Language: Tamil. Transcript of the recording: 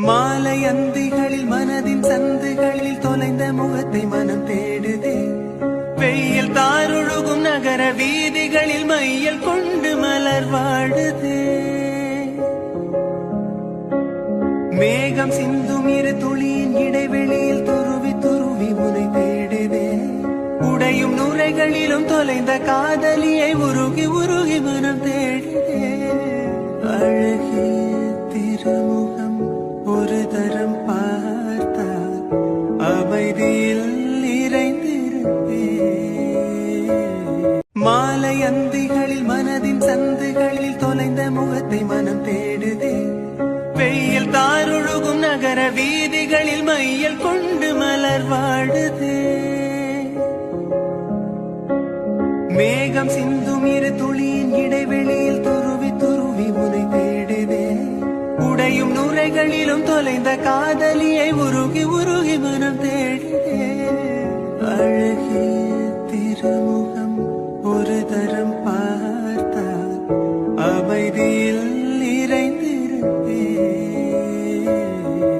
மாலை அந்திகளில் மனதின் சந்துகளில் தொலைந்த முகத்தை மனம் தேடுதே. வெயில் தாருழுகும் நகர வீதிகளில் மையல் கொண்டு மலர் வாடுதே. மேகம் சிந்தும் இரு துளியின் இடைவெளியில் துருவி துருவி உனை தேடுதே. உடையும் நுரைகளிலும் தொலைந்த காதலியை உருகி உருகி மனம் தேடுதே. அழகிய திருமுகம் தரம் பார்த்தால் அமைதியில் இறைந்திருப்பே மாலை அந்திகளில் மனதின் சந்துகளில் தொலைந்த முகத்தை மனம் தேடுதே. வெயில் தாருழுகும் நகர வீதிகளில் மையல் கொண்டு மலர் வாடுதே. மேகம் சிந்தும் இரு துளியின் உரைகளிலும் தொலைந்த காதலியை உருகி உருகி மனம் தேடினே அழகிய திருமுகம் ஒரு தரம் பார்த்தால் அமைதியை